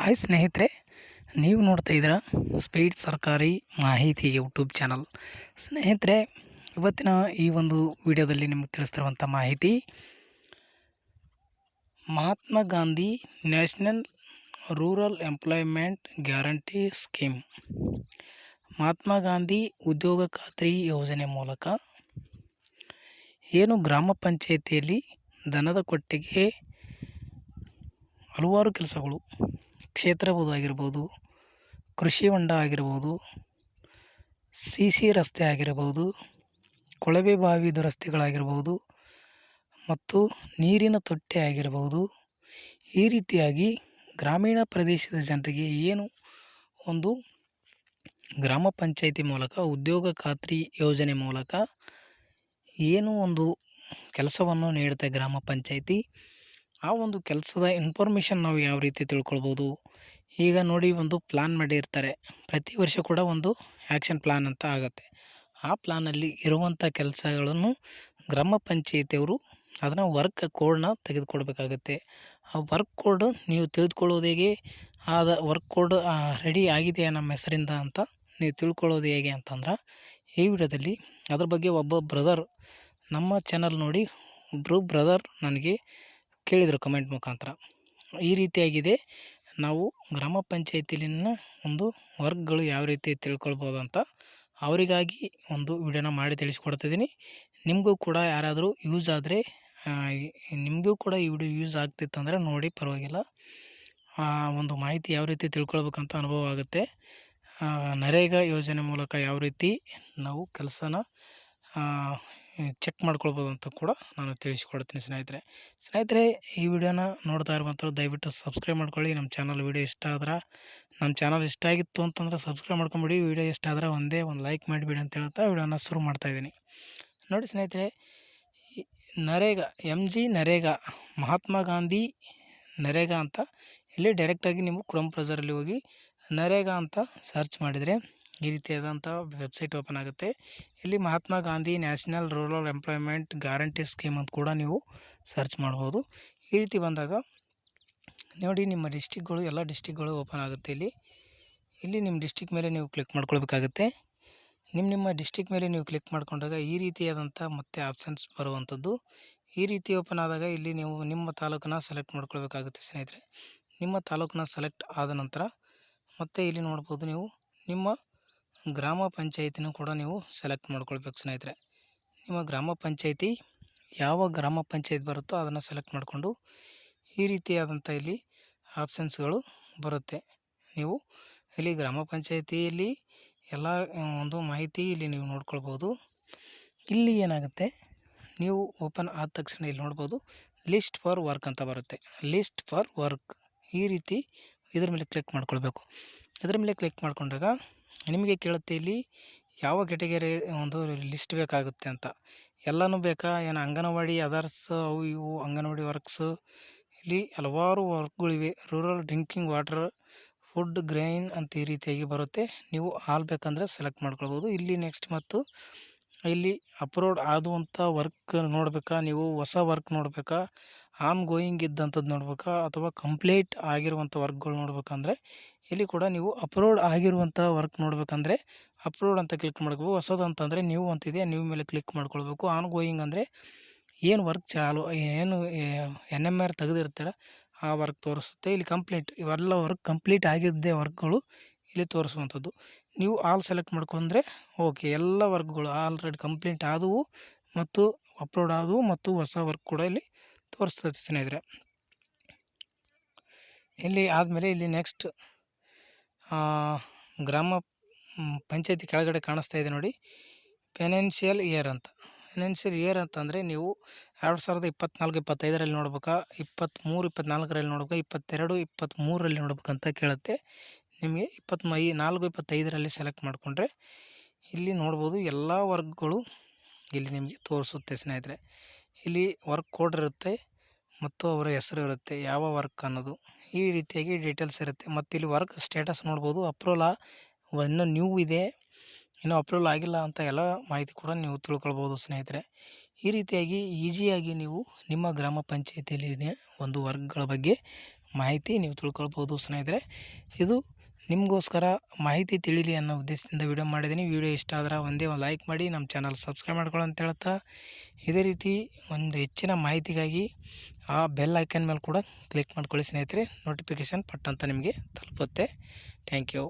Hi ಸ್ನೇಹಿತರೆ, ನೀವು ನೋಡ್ತಾ ಇದ್ದೀರಾ ಸ್ಪೀಡ್ ಸರ್ಕಾರಿ ಮಾಹಿತಿ ಯೂಟ್ಯೂಬ್ ಚಾನಲ್. ಸ್ನೇಹಿತರೆ, ಇವತ್ತಿನ ಈ ಒಂದು ವಿಡಿಯೋದಲ್ಲಿ ನಿಮಗೆ ತಿಳಿಸ್ತಿರುವಂಥ ಮಾಹಿತಿ, Mahatma Gandhi national rural employment guarantee scheme. Mahatma Gandhi ಉದ್ಯೋಗ ಖಾತ್ರಿ ಯೋಜನೆ ಮೂಲಕ ಏನು ಗ್ರಾಮ ಪಂಚಾಯಿತಿಯಲ್ಲಿ ದನದ ಕೊಟ್ಟಿಗೆ ಹಲವಾರು ಕೆಲಸಗಳು. ಕ್ಷೇತ್ರಬೋದು ಆಗಿರ್ಬೋದು ಕೃಷಿ ಹೊಂಡ ಆಗಿರ್ಬೋದು, ಸಿ ಸಿ ರಸ್ತೆ ಆಗಿರಬಹುದು ಕೊಳವೆ ಬಾವಿ ದುರಸ್ತಿಗಳಾಗಿರ್ಬೋದು ಮತ್ತು ನೀರಿನ ತೊಟ್ಟೆ ಆಗಿರಬಹುದು ಈ ರೀತಿಯಾಗಿ ಗ್ರಾಮೀಣ ಪ್ರದೇಶದ ಜನರಿಗೆ ಏನು ಒಂದು ಗ್ರಾಮ ಪಂಚಾಯಿತಿ ಮೂಲಕ, ಉದ್ಯೋಗ ಖಾತ್ರಿ ಯೋಜನೆ ಮೂಲಕ ಏನು ಒಂದು ಕೆಲಸವನ್ನು ನೀಡುತ್ತೆ ಗ್ರಾಮ ಪಂಚಾಯಿತಿ? ಆ ಒಂದು ಕೆಲಸದ ಇನ್ಫಾರ್ಮೇಷನ್ ನಾವು ಯಾವ ರೀತಿ ತಿಳ್ಕೊಳ್ಬೋದು? ಈಗ ನೋಡಿ ಒಂದು ಪ್ಲ್ಯಾನ್ ಮಾಡಿರ್ತಾರೆ. ಪ್ರತಿ ವರ್ಷ ಕೂಡ ಒಂದು ಆ್ಯಕ್ಷನ್ ಪ್ಲ್ಯಾನ್ ಅಂತ ಆಗುತ್ತೆ. ಆ ಪ್ಲ್ಯಾನಲ್ಲಿ ಇರುವಂಥ ಕೆಲಸಗಳನ್ನು ಗ್ರಾಮ ಪಂಚಾಯಿತಿಯವರು ಅದನ್ನು ವರ್ಕ್ ಕೋಡ್ನ ತೆಗೆದುಕೊಡ್ಬೇಕಾಗತ್ತೆ. ಆ ವರ್ಕ್ ಕೋಡ್ ನೀವು ತಿಳಿದುಕೊಳ್ಳೋದು ಹೇಗೆ? ಆದ ವರ್ಕ್ ಕೋಡ್ ರೆಡಿ ಆಗಿದೆಯಾ ನಮ್ಮ ಹೆಸರಿಂದ ಅಂತ ನೀವು ತಿಳ್ಕೊಳ್ಳೋದು ಹೇಗೆ ಅಂತಂದ್ರೆ ಈ ವಿಡಿಯೋದಲ್ಲಿ ಅದ್ರ ಬಗ್ಗೆ ಒಬ್ಬ ಬ್ರದರ್ ನಮ್ಮ ಚಾನಲ್ ನೋಡಿ ಒಬ್ಬರು ಬ್ರದರ್ ನನಗೆ ಕೇಳಿದರು ಕಮೆಂಟ್ ಮುಖಾಂತರ. ಈ ರೀತಿಯಾಗಿದೆ. ನಾವು ಗ್ರಾಮ ಪಂಚಾಯತಿಲಿನ ಒಂದು ವರ್ಕ್ಗಳು ಯಾವ ರೀತಿ ತಿಳ್ಕೊಳ್ಬೋದು ಅಂತ ಅವರಿಗಾಗಿ ಒಂದು ವಿಡಿಯೋನ ಮಾಡಿ ತಿಳಿಸ್ಕೊಡ್ತಿದ್ದೀನಿ ನಿಮಗೂ ಕೂಡ ಯಾರಾದರೂ ಯೂಸ್ ಆದರೆ ನಿಮಗೂ ಕೂಡ ಈ ವಿಡಿಯೋ ಯೂಸ್ ಆಗ್ತಿತ್ತಂದರೆ ನೋಡಿ, ಪರವಾಗಿಲ್ಲ. ಒಂದು ಮಾಹಿತಿ ಯಾವ ರೀತಿ ತಿಳ್ಕೊಳ್ಬೇಕಂತ ಅನುಭವ ಆಗುತ್ತೆ. ನರೇಗಾ ಯೋಜನೆ ಮೂಲಕ ಯಾವ ರೀತಿ ನಾವು ಕೆಲಸನ ಚೆಕ್ ಮಾಡ್ಕೊಳ್ಬೋದು ಅಂತ ಕೂಡ ನಾನು ತಿಳಿಸ್ಕೊಡ್ತೀನಿ ಸ್ನೇಹಿತರೆ. ಸ್ನೇಹಿತರೆ, ಈ ವಿಡಿಯೋನ ನೋಡ್ತಾ ಇರುವಂಥವ್ರು ದಯವಿಟ್ಟು ಸಬ್ಸ್ಕ್ರೈಬ್ ಮಾಡ್ಕೊಳ್ಳಿ. ನಮ್ಮ ಚಾನಲ್ ವಿಡಿಯೋ ಇಷ್ಟ ಆದ್ರೆ, ನಮ್ಮ ಚಾನಲ್ ಇಷ್ಟ ಆಗಿತ್ತು ಅಂತಂದ್ರೆ ಸಬ್ಸ್ಕ್ರೈಬ್ ಮಾಡ್ಕೊಂಬಿಡಿ. ವಿಡಿಯೋ ಇಷ್ಟ ಆದರೆ ಒಂದೇ ಒಂದು ಲೈಕ್ ಮಾಡಿಬಿಡಿ ಅಂತ ಹೇಳ್ತಾ ವಿಡಿಯೋನ ಶುರು ಮಾಡ್ತಾಯಿದ್ದೀನಿ ನೋಡಿ ಸ್ನೇಹಿತರೆ ನರೇಗಾ ಎಂ ಜಿ ನರೇಗಾ, ಮಹಾತ್ಮ ಗಾಂಧಿ ನರೇಗಾ ಅಂತ, ಇಲ್ಲಿ ಡೈರೆಕ್ಟಾಗಿ ನೀವು ಕ್ರೋಮ್ ಬ್ರೌಸರಲ್ಲಿ ಹೋಗಿ ನರೇಗಾ ಅಂತ ಸರ್ಚ್ ಮಾಡಿದರೆ ಈ ರೀತಿಯಾದಂಥ ವೆಬ್ಸೈಟ್ ಓಪನ್ ಆಗುತ್ತೆ. ಇಲ್ಲಿ Mahatma Gandhi national rural employment guarantee scheme ಅಂತ ಕೂಡ ನೀವು ಸರ್ಚ್ ಮಾಡ್ಬೋದು. ಈ ರೀತಿ ಬಂದಾಗ ನೋಡಿ ನಿಮ್ಮ ಡಿಸ್ಟಿಕ್ಗಳು, ಎಲ್ಲ ಡಿಸ್ಟಿಕ್ಗಳು ಓಪನ್ ಆಗುತ್ತೆ ಇಲ್ಲಿ. ಇಲ್ಲಿ ನಿಮ್ಮ ಡಿಸ್ಟಿಕ್ ಮೇಲೆ ನೀವು ಕ್ಲಿಕ್ ಮಾಡ್ಕೊಳ್ಬೇಕಾಗುತ್ತೆ. ನಿಮ್ಮ ನಿಮ್ಮ ಡಿಸ್ಟಿಕ್ ಮೇಲೆ ನೀವು ಕ್ಲಿಕ್ ಮಾಡಿಕೊಂಡಾಗ ಈ ರೀತಿಯಾದಂಥ ಮತ್ತೆ ಆಪ್ಷನ್ಸ್ ಬರುವಂಥದ್ದು. ಈ ರೀತಿ ಓಪನ್ ಆದಾಗ ಇಲ್ಲಿ ನೀವು ನಿಮ್ಮ ತಾಲೂಕನ್ನ ಸೆಲೆಕ್ಟ್ ಮಾಡ್ಕೊಳ್ಬೇಕಾಗುತ್ತೆ ಸ್ನೇಹಿತರೆ. ನಿಮ್ಮ ತಾಲೂಕನ್ನ ಸೆಲೆಕ್ಟ್ ಆದ ನಂತರ ಮತ್ತೆ ಇಲ್ಲಿ ನೋಡ್ಬೋದು ನೀವು ನಿಮ್ಮ ಗ್ರಾಮ ಪಂಚಾಯಿತಿನೂ ಕೂಡ ನೀವು ಸೆಲೆಕ್ಟ್ ಮಾಡ್ಕೊಳ್ಬೇಕು ಸ್ನೇಹಿತರೆ. ನಿಮ್ಮ ಗ್ರಾಮ ಪಂಚಾಯಿತಿ ಯಾವ ಗ್ರಾಮ ಪಂಚಾಯತ್ ಬರುತ್ತೋ ಅದನ್ನು ಸೆಲೆಕ್ಟ್ ಮಾಡಿಕೊಂಡು ಈ ರೀತಿಯಾದಂಥ ಇಲ್ಲಿ ಆಪ್ಷನ್ಸ್ಗಳು ಬರುತ್ತೆ. ನೀವು ಇಲ್ಲಿ ಗ್ರಾಮ ಪಂಚಾಯಿತಿಯಲ್ಲಿ ಎಲ್ಲ ಒಂದು ಮಾಹಿತಿ ಇಲ್ಲಿ ನೀವು ನೋಡ್ಕೊಳ್ಬೋದು. ಇಲ್ಲಿ ಏನಾಗುತ್ತೆ? ನೀವು ಓಪನ್ ಆದ ತಕ್ಷಣ ಇಲ್ಲಿ ನೋಡ್ಬೋದು ಲಿಸ್ಟ್ ಫಾರ್ ವರ್ಕ್ ಅಂತ ಬರುತ್ತೆ. ಲಿಸ್ಟ್ ಫಾರ್ ವರ್ಕ್ ಈ ರೀತಿ ಇದ್ರ ಮೇಲೆ ಕ್ಲಿಕ್ ಮಾಡ್ಕೊಳ್ಬೇಕು. ಇದರ ಮೇಲೆ ಕ್ಲಿಕ್ ಮಾಡಿಕೊಂಡಾಗ ನಿಮಗೆ ಕೇಳುತ್ತೆ ಇಲ್ಲಿ ಯಾವ ಕೆಟಗರಿ ಒಂದು ಲಿಸ್ಟ್ ಬೇಕಾಗುತ್ತೆ ಅಂತ. ಎಲ್ಲನೂ ಬೇಕಾ? ಏನು ಅಂಗನವಾಡಿ, ಅದರ್ಸ್, ಅವು ಇವು, ಅಂಗನವಾಡಿ ವರ್ಕ್ಸು? ಇಲ್ಲಿ ಹಲವಾರು ವರ್ಕ್ಗಳಿವೆ. Rural drinking water, food, grain ಅಂತ ಈ ರೀತಿಯಾಗಿ ಬರುತ್ತೆ. ನೀವು ಹಾಲು ಬೇಕಂದರೆ ಸೆಲೆಕ್ಟ್ ಮಾಡ್ಕೊಳ್ಬೋದು. ಇಲ್ಲಿ ನೆಕ್ಸ್ಟ್ ಮತ್ತು ಇಲ್ಲಿ ಅಪ್ಲೋಡ್ ಆದುವಂಥ ವರ್ಕ್ ನೋಡಬೇಕಾ? ನೀವು ಹೊಸ ವರ್ಕ್ ನೋಡಬೇಕಾ? ಆನ್ ಗೋಯಿಂಗ್ ಇದ್ದಂಥದ್ದು ನೋಡ್ಬೇಕಾ? ಅಥವಾ ಕಂಪ್ಲೀಟ್ ಆಗಿರುವಂಥ ವರ್ಕ್ಗಳು ನೋಡ್ಬೇಕಂದ್ರೆ ಇಲ್ಲಿ ಕೂಡ ನೀವು ಅಪ್ಲೋಡ್ ಆಗಿರುವಂಥ ವರ್ಕ್ ನೋಡಬೇಕಂದ್ರೆ ಅಪ್ಲೋಡ್ ಅಂತ ಕ್ಲಿಕ್ ಮಾಡ್ಕೋಬೇಕು ಹೊಸದು ಅಂತಂದರೆ ನೀವು ಅಂತಿದೆ ನ್ಯೂ ಮೇಲೆ ಕ್ಲಿಕ್ ಮಾಡ್ಕೊಳ್ಬೇಕು. ಆನ್ ಗೋಯಿಂಗ್ ಅಂದರೆ ಏನು ವರ್ಕ್ ಚಾಲು, ಏನು ಎನ್ ಎಂ ಆರ್ ತೆಗೆದಿರ್ತಾರೆ, ಆ ವರ್ಕ್ ತೋರಿಸುತ್ತೆ. ಇಲ್ಲಿ ಕಂಪ್ಲೀಟ್ ಇವೆಲ್ಲ ವರ್ಕ್ ಕಂಪ್ಲೀಟ್ ಆಗಿದ್ದೇ ವರ್ಕ್ಗಳು ಇಲ್ಲಿ ತೋರಿಸುವಂಥದ್ದು. ನೀವು ಆಲ್ ಸೆಲೆಕ್ಟ್ ಮಾಡ್ಕೊಂಡ್ರೆ ಓಕೆ ಎಲ್ಲ ವರ್ಕ್ಗಳು ಆಲ್ರೆಡಿ ಕಂಪ್ಲೀಟ್ ಆದವು ಮತ್ತು ಅಪ್ಲೋಡ್ ಆದವು ಮತ್ತು ಹೊಸ ವರ್ಕ್ ಕೂಡ ಇಲ್ಲಿ ತೋರಿಸ್ತದೆ ಸ್ನೇಹಿತರೆ. ಇಲ್ಲಿ ಆದಮೇಲೆ ಇಲ್ಲಿ ನೆಕ್ಸ್ಟ್ ಗ್ರಾಮ ಪಂಚಾಯತಿ ಕೆಳಗಡೆ ಕಾಣಿಸ್ತಾ ಇದೆ ನೋಡಿ. ಫೈನಾನ್ಷಿಯಲ್ ಇಯರ್ ಅಂತ. ಫೈನಾನ್ಷಿಯಲ್ ಇಯರ್ ಅಂತಂದರೆ ನೀವು ಎರಡು ಸಾವಿರದ ಇಪ್ಪತ್ನಾಲ್ಕು, ಇಪ್ಪತ್ತೈದರಲ್ಲಿ ನೋಡ್ಬೇಕಾ? ಇಪ್ಪತ್ತ್ಮೂರು ಇಪ್ಪತ್ತ್ನಾಲ್ಕರಲ್ಲಿ ನೋಡ್ಬೇಕಾ? ಇಪ್ಪತ್ತೆರಡು ಇಪ್ಪತ್ತ್ಮೂರರಲ್ಲಿ ನೋಡ್ಬೇಕಂತ ಕೇಳುತ್ತೆ. ನಿಮಗೆ ಇಪ್ಪತ್ಮೈ ನಾಲ್ಕು ಇಪ್ಪತ್ತೈದರಲ್ಲಿ ಸೆಲೆಕ್ಟ್ ಮಾಡಿಕೊಂಡ್ರೆ ಇಲ್ಲಿ ನೋಡ್ಬೋದು ಎಲ್ಲ ವರ್ಕ್ಗಳು ಇಲ್ಲಿ ನಿಮಗೆ ತೋರಿಸುತ್ತೆ ಸ್ನೇಹಿತರೆ. ಇಲ್ಲಿ ವರ್ಕ್ ಕೋಡ್ ಇರುತ್ತೆ ಮತ್ತು ಅವರ ಹೆಸರು ಇರುತ್ತೆ, ಯಾವ ವರ್ಕ್ ಅನ್ನೋದು. ಈ ರೀತಿಯಾಗಿ ಡೀಟೇಲ್ಸ್ ಇರುತ್ತೆ. ಮತ್ತು ಇಲ್ಲಿ ವರ್ಕ್ ಸ್ಟೇಟಸ್ ನೋಡ್ಬೋದು. ಅಪ್ರೂವಲ್ ಇನ್ನೂ ನ್ಯೂ ಇದೆ. ಇನ್ನೂ ಅಪ್ರೂವಲ್ ಆಗಿಲ್ಲ ಅಂತ ಎಲ್ಲ ಮಾಹಿತಿ ಕೂಡ ನೀವು ತಿಳ್ಕೊಳ್ಬೋದು ಸ್ನೇಹಿತರೆ. ಈ ರೀತಿಯಾಗಿ ಈಸಿಯಾಗಿ ನೀವು ನಿಮ್ಮ ಗ್ರಾಮ ಪಂಚಾಯತಿಯಲ್ಲಿ ಒಂದು ವರ್ಕ್ಗಳ ಬಗ್ಗೆ ಮಾಹಿತಿ ನೀವು ತಿಳ್ಕೊಳ್ಬೋದು ಸ್ನೇಹಿತರೆ. ಇದು ನಿಮಗೋಸ್ಕರ ಮಾಹಿತಿ ತಿಳಿಲಿ ಅನ್ನೋ ಉದ್ದೇಶದಿಂದ ವಿಡಿಯೋ ಮಾಡಿದ್ದೀನಿ. ವಿಡಿಯೋ ಇಷ್ಟ ಆದ್ರೆ ಒಂದೇ ಒಂದು ಲೈಕ್ ಮಾಡಿ ನಮ್ಮ ಚಾನಲ್ ಸಬ್ಸ್ಕ್ರೈಬ್ ಮಾಡ್ಕೊಳ್ಳಿ ಅಂತ ಹೇಳ್ತಾ. ಇದೇ ರೀತಿ ಒಂದು ಹೆಚ್ಚಿನ ಮಾಹಿತಿಗಾಗಿ ಆ ಬೆಲ್ ಐಕನ್ ಮೇಲೆ ಕೂಡ ಕ್ಲಿಕ್ ಮಾಡ್ಕೊಳ್ಳಿ ಸ್ನೇಹಿತರೆ. ನೋಟಿಫಿಕೇಶನ್ ಪಟ್ಟಂತ ನಿಮಗೆ ತಲುಪುತ್ತೆ. Thank you